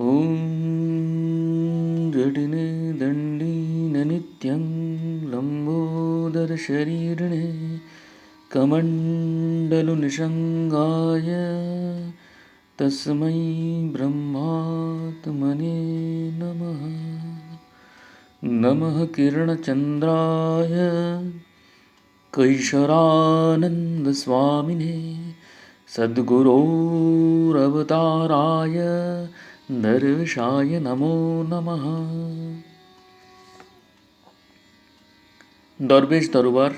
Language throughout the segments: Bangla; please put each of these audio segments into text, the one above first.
ॐ जटिने दण्डीननित्यं लम्बोदरशरीरिणे कमण्डलुनिषङ्गाय तस्मै ब्रह्मात्मने नमः। नमः किरणचन्द्राय कैशरानन्दस्वामिने सद्गुरोरवताराय দর্শায় নমো নমঃ দরবেশ দরবার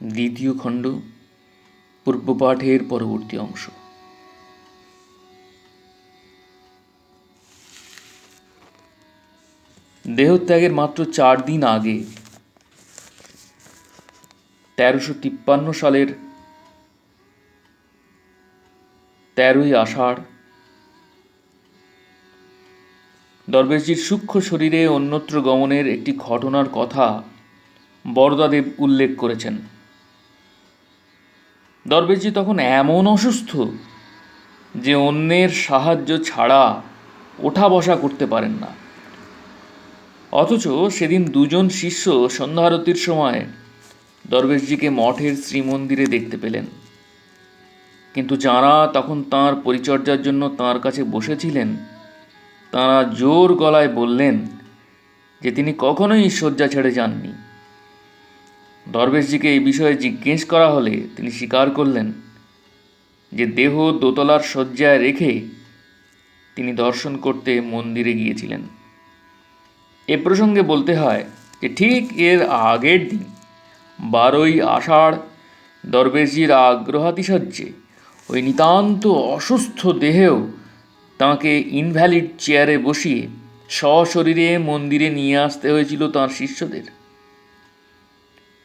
দ্বিতীয় খণ্ড পূর্বপাঠের পরবর্তী অংশ দেহত্যাগের মাত্র চার দিন আগে তেরোশো তিপ্পান্ন সালের তেরোই আষাঢ় দরবেশজির সূক্ষ্ম শরীরে অন্যত্র গমনের একটি ঘটনার কথা বরদাদেব উল্লেখ করেছেন। দরবেশজি তখন এমন অসুস্থ যে অন্যের সাহায্য ছাড়া ওঠা বসা করতে পারেন না। অথচ সেদিন দুজন শিষ্য সন্ধ্যারতির সময় দরবেশজিকে মঠের শ্রীমন্দিরে দেখতে পেলেন। কিন্তু যাঁরা তখন তাঁর পরিচর্যার জন্য তাঁর কাছে বসেছিলেন তাঁরা জোর গলায় বললেন যে তিনি কখনোই শয্যা ছেড়ে যাননি। দরবেশজিকে এই বিষয়ে জিজ্ঞেস করা হলে তিনি স্বীকার করলেন যে দেহ দোতলার শয্যায় রেখে তিনি দর্শন করতে মন্দিরে গিয়েছিলেন। এ প্রসঙ্গে বলতে হয় যে ঠিক এর আগের দিন বারোই আষাঢ় দরবেশজির আগ্রহাতিশয্যে ওই নিতান্ত অসুস্থ দেহেও তাঁকে ইনভ্যালিড চেয়ারে বসিয়ে সশরীরে মন্দিরে নিয়ে আসতে হয়েছিল তাঁর শিষ্যদের।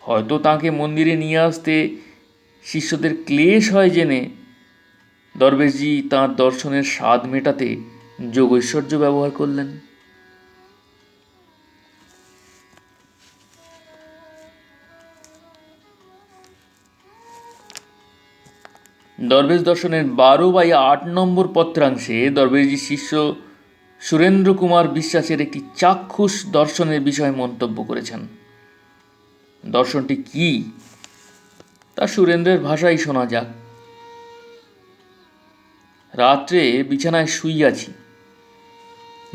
হয়তো তাঁকে মন্দিরে নিয়ে আসতে শিষ্যদের ক্লেশ হয় জেনে দরবেশজি তাঁর দর্শনের স্বাদ মেটাতে যোগ ঐশ্বর্য ব্যবহার করলেন। দরবেশ দর্শনের বারো বাই আট নম্বর পত্রাংশে দরবেশজি শিষ্য সুরেন্দ্র কুমার বিশ্বাসের একটি চাক্ষুষ দর্শনের বিষয়ে মন্তব্য করেছেন। দর্শনটি কি? তা সুরেন্দ্রের ভাষাই শোনা যাক। রাত্রে বিছানায় শুইয়াছি।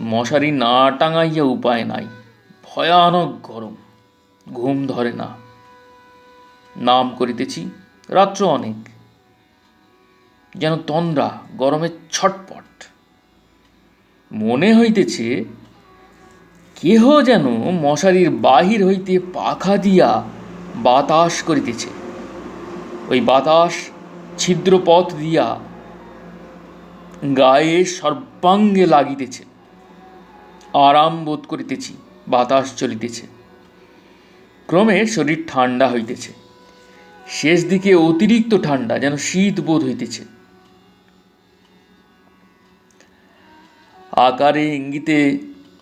মশারি না টাঙাইয়া উপায় নাই। ভয়ানক গরম। ঘুম ধরে না। নাম করিতেছি, রাত্র অনেক। যেন তন্দ্রা গরমে ছটপট। মনে হইতেছে, কেহ যেন মশারির বাহির হইতে পাখা দিয়া বাতাস করিতেছে। ওই বাতাস ছিদ্রপথ দিয়া গায়ে সর্বাঙ্গে লাগিতেছে। আরাম বোধ করিতেছি, বাতাস চলিতেছে। ক্রমে শরীর ঠান্ডা হইতেছে। শেষ দিকে অতিরিক্ত ঠান্ডা, যেন শীত বোধ হইতেছে। আকারে ইঙ্গিতে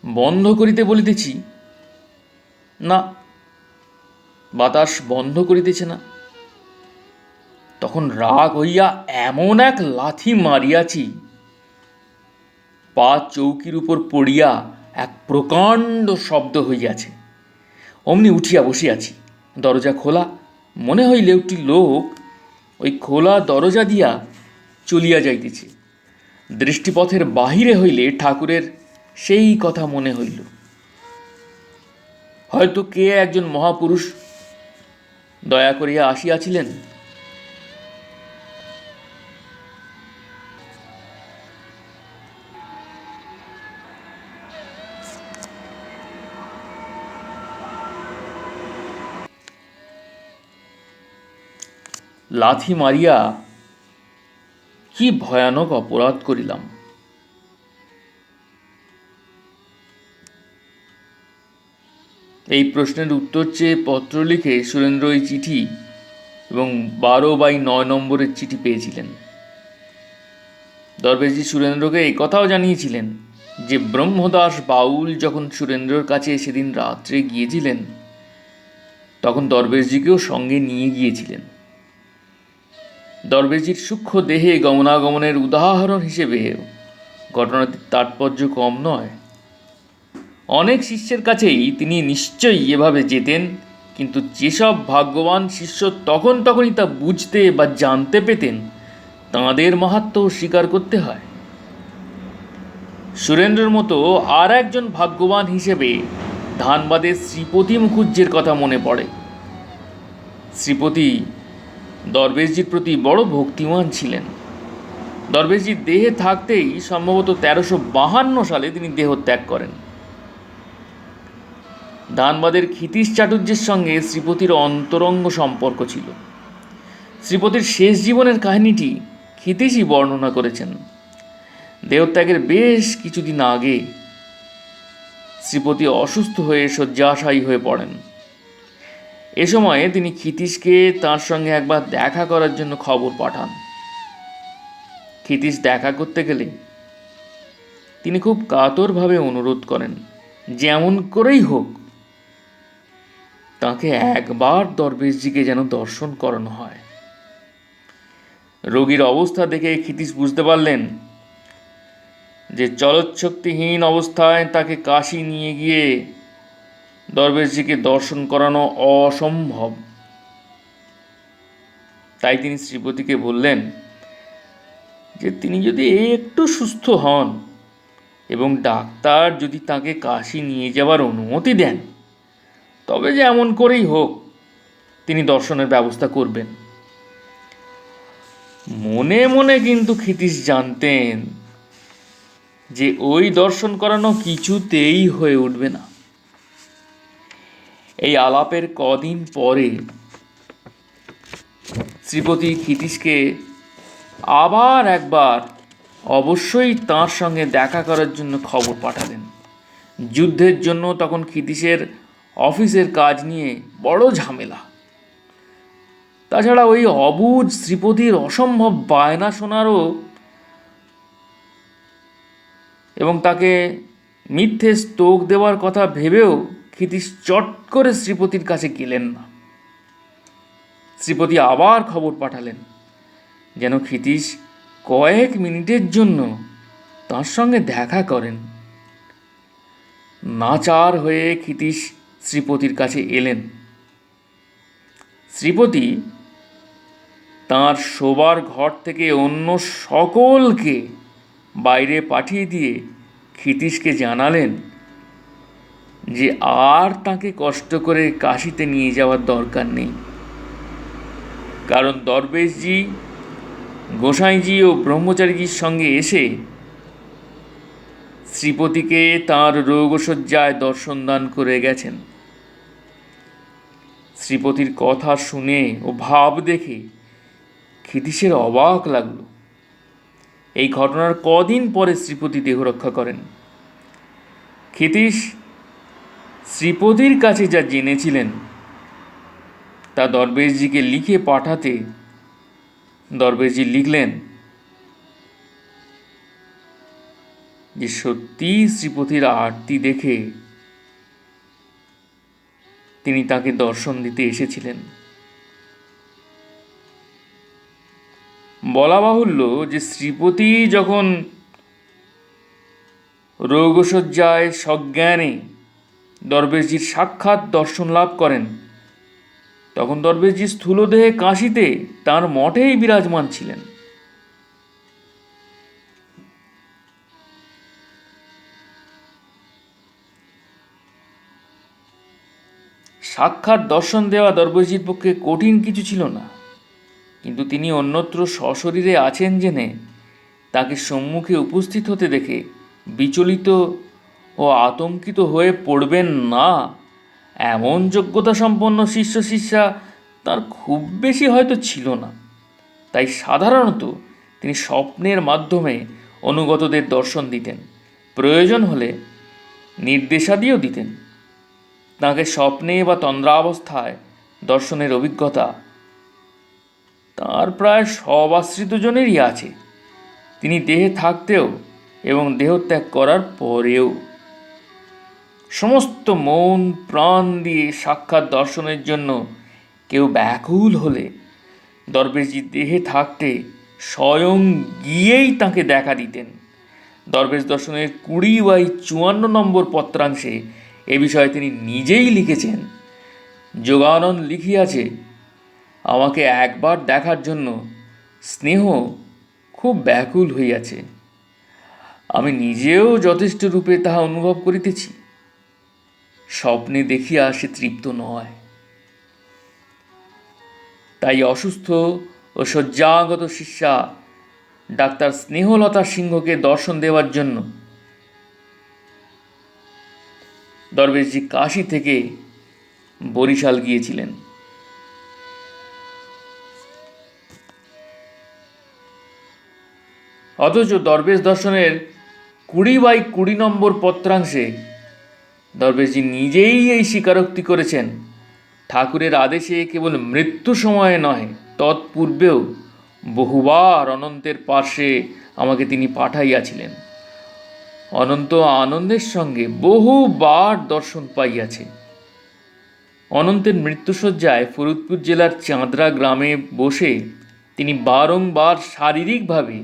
বন্ধ করিতে বলিতেছি। না, বাতাস বন্ধ করিতেছে না। তখন রাগ হইয়া এমন এক লাথি মারিয়াছি, পা চৌকির উপর পড়িয়া এক প্রকাণ্ড শব্দ হইয়াছে। অমনি উঠিয়া বসিয়াছি, দরজা খোলা, মনে হইলে একটি লোক ওই খোলা দরজা দিয়া চলিয়া যাইতেছে। দৃষ্টিপথের বাহিরে হইলে ঠাকুরের সেই কথা মনে হইল। হয়তো কে একজন মহাপুরুষ দয়া করিয়া আসিয়াছিলেন? লাথি মারিয়া কি ভয়ানক অপরাধ করিলাম। এই প্রশ্নের উত্তর চেয়ে পত্র লিখে সুরেন্দ্র এই চিঠি এবং বারো বাই নয় নম্বরের চিঠি পেয়েছিলেন। দরবেশজি সুরেন্দ্রকে এই কথাও জানিয়েছিলেন যে ব্রহ্মদাস বাউল যখন সুরেন্দ্রর কাছে সেদিন রাত্রে গিয়েছিলেন, তখন দরবেশজিকেও সঙ্গে নিয়ে গিয়েছিলেন। দরবেজির সূক্ষ্ম দেহে গমনাগমনের উদাহরণ হিসেবে ঘটনাটির তাৎপর্য কম নয়। অনেক শিষ্যের কাছেই তিনি নিশ্চয়ই এভাবে যেতেন, কিন্তু যেসব ভাগ্যবান শিষ্য তখন তখনই তা বুঝতে বা জানতে পেতেন, তাঁদের মাহাত্ম স্বীকার করতে হয়। সুরেন্দ্রের মতো আর একজন ভাগ্যবান হিসেবে ধানবাদের শ্রীপতি মুখুজ্জের কথা মনে পড়ে। শ্রীপতি দরবেশজির প্রতি বড় ভক্তিমান ছিলেন। দরবেশজির দেহে থাকতেই সম্ভবত তেরোশো বাহান্ন সালে তিনি দেহ ত্যাগ করেন। ধানবাদের ক্ষিতীশ চাটুর্যের সঙ্গে শ্রীপতির অন্তরঙ্গ সম্পর্ক ছিল। শ্রীপতির শেষ জীবনের কাহিনীটি ক্ষিতীশই বর্ণনা করেছেন। দেহত্যাগের বেশ কিছুদিন আগে শ্রীপতি অসুস্থ হয়ে শয্যাশায়ী হয়ে পড়েন। এ সময়ে তিনি ক্ষিতীশকে তার সঙ্গে একবার দেখা করার জন্য খবর পাঠান। ক্ষিতীশ দেখা করতে গেলে তিনি খুব কাতরভাবে অনুরোধ করেন, যেমন করেই হোক, তাকে একবার দরবেশজিকে যেন দর্শন করানো হয়। রোগীর অবস্থা দেখে ক্ষিতীশ বুঝতে পারলেন যে চলচ্ছক্তিহীন অবস্থায় তাকে কাশি নিয়ে গিয়ে দরবেশজিকে দর্শন করানো অসম্ভব। তাই তিনি শ্রীপতিকে বললেন যে, তিনি যদি একটু সুস্থ হন এবং ডাক্তার যদি তাকে কাশি নিয়ে যাওয়ার অনুমতি দেন, তবে যেমন করেই হোক, তিনি দর্শনের ব্যবস্থা করবেন। মনে মনে কিন্তু ক্ষিতীশ জানতেন যে, ওই দর্শন করানো কিছুতেই হয়ে উঠবে না। এই আলাপের কদিন পরে শ্রীপতি ক্ষিতীশকে আবার একবার অবশ্যই তাঁর সঙ্গে দেখা করার জন্য খবর পাঠালেন। যুদ্ধের জন্য তখন ক্ষিতীশের অফিসের কাজ নিয়ে বড় ঝামেলা। তাছাড়া ওই অবুজ শ্রীপতির অসম্ভব বায়না শোনারও এবং তাকে মিথ্যে স্তোক দেওয়ার কথা ভেবেও ক্ষিতীশ চট করে শ্রীপতির কাছে গেলেন না। শ্রীপতি আবার খবর পাঠালেন, যেন ক্ষিতীশ কয়েক মিনিটের জন্য তার সঙ্গে দেখা করেন। নাচার হয়ে ক্ষিতীশ শ্রীপতির কাছে এলেন। শ্রীপতি তার শোবার ঘর থেকে অন্য সকলকে বাইরে পাঠিয়ে দিয়ে ক্ষিতীশকে জানালেন যে আর তাকে কষ্ট করে কাশিতে নিয়ে যাওয়ার দরকার নেই। কারণ দরবেশজি, গোসাইজি ও ব্রহ্মচারীজির সঙ্গে এসে শ্রীপতিকে তাঁর রোগশয্যায় দর্শন দান করে গেছেন। শ্রীপতির কথা শুনে ও ভাব দেখে ক্ষিতীশের অবাক লাগল। এই ঘটনার কদিন পরে শ্রীপতি দেহ রক্ষা করেন। ক্ষিতীশ শ্রীপতির কাছে যা জেনেছিলেন, তা দরবেশজিকে লিখে পাঠাতে দরবেশজি লিখলেন যে সত্যি শ্রীপতির আরতি দেখে তিনি তাকে দর্শন দিতে এসেছিলেন। বলা বাহুল্য যে শ্রীপতি যখন রোগশয্যায় সজ্ঞানে দরবেশজির সাক্ষাৎ দর্শন লাভ করেন। তখন দরবেশজি স্থূলদেহে কাশিতে তার মঠেই বিরাজমান ছিলেন। সাক্ষাৎ দর্শন দেওয়া দরবেশজির পক্ষে কঠিন কিছু ছিল না। কিন্তু তিনি অন্যত্র সশরীরে আছেন জেনে তাকে সম্মুখে উপস্থিত হতে দেখে বিচলিত ও আতঙ্কিত হয়ে পড়বেন না। এমন যোগ্যতা সম্পন্ন শিষ্য শিষ্যা তার খুব বেশি হয়তো ছিল না। তাই সাধারণত তিনি স্বপ্নের মাধ্যমে অনুগতদের দর্শন দিতেন। প্রয়োজন হলে নির্দেশাদিও দিতেন। তাকে স্বপ্নে বা তন্দ্রাবস্থায় দর্শনের অভিজ্ঞতা তার প্রায় সব আশ্রিতজনেরই আছে। তিনি দেহে থাকতেও এবং দেহত্যাগ করার পরেও সমস্ত মন প্রাণ দিয়ে সাক্ষাৎ দর্শনের জন্য কেউ ব্যাকুল হলে দরবেশজি দেহে থাকতে স্বয়ং গিয়েই তাকে দেখা দিতেন। দরবেশ দর্শনের কুড়ি বাই চুয়ান্ন নম্বর পত্রাংশে এ বিষয়ে তিনি নিজেই লিখেছেন। যোগানন্দ লিখিয়াছে, আমাকে একবার দেখার জন্য স্নেহ খুব ব্যাকুল হইয়াছে। আমি নিজেও যথেষ্ট রূপে তাহা অনুভব করিতেছি। স্বপ্নে দেখিয়া সে তৃপ্ত নয়। তাই অসুস্থ ও শয্যাগত শিষ্যা ডাক্তার স্নেহলতা সিংহকে দর্শন দেওয়ার জন্য দরবেশজি কাশি থেকে বরিশাল গিয়েছিলেন। অথচ দরবেশ দর্শনের কুড়ি বাই কুড়ি নম্বর পত্রাংশে দরবেশজি নিজেই এই স্বীকারোক্তি করেছেন। ঠাকুরের আদেশে কেবল মৃত্যু সময়ে নয় তৎপূর্বেও বহুবার অনন্তের পার্শ্বে আমাকে তিনি পাঠাইয়াছিলেন। অনন্ত আনন্দের সঙ্গে বহুবার দর্শন পাইয়াছে। অনন্তের মৃত্যুসজ্জায় ফরিদপুর জেলার চাঁদরা গ্রামে বসে তিনি বারংবার শারীরিকভাবে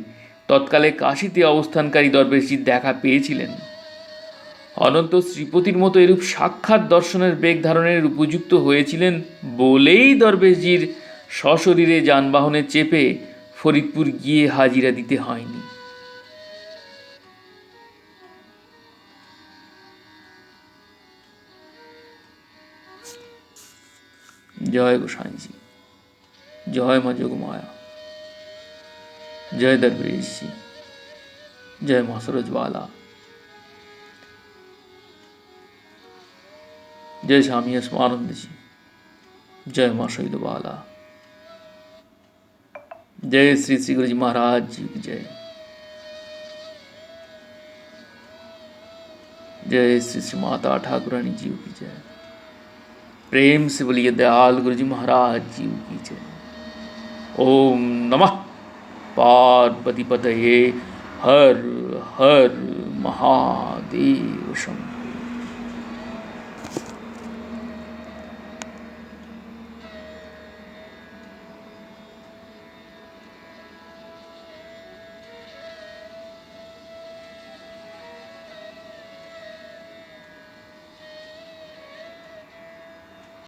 তৎকালে কাশিতে অবস্থানকারী দরবেশজির দেখা পেয়েছিলেন। অনন্ত শ্রীপতির মতো এরূপ সাক্ষাৎ দর্শনের বেগ ধারণের উপযুক্ত হয়েছিলেন বলেই দরবেশজির সশরীরে যানবাহনে চেপে ফরিদপুর গিয়ে হাজিরা দিতে হয়নি। জয় গোসাইজি, জয় মা যোগমায়া, জয় দরবেশজি, জয় মা সরোজবালা जय स्वामी अस्मानंद जी। जय माँ शैलबाला जय श्री श्री गुरु जी महाराज जी की जय। जय श्री श्री माता ठाकुरानी जी की जय। प्रेम से बोलिए दयाल गुरु जी महाराज जी की जय। ओम नमः। पार्वती पतये हर हर महादेव शंकर।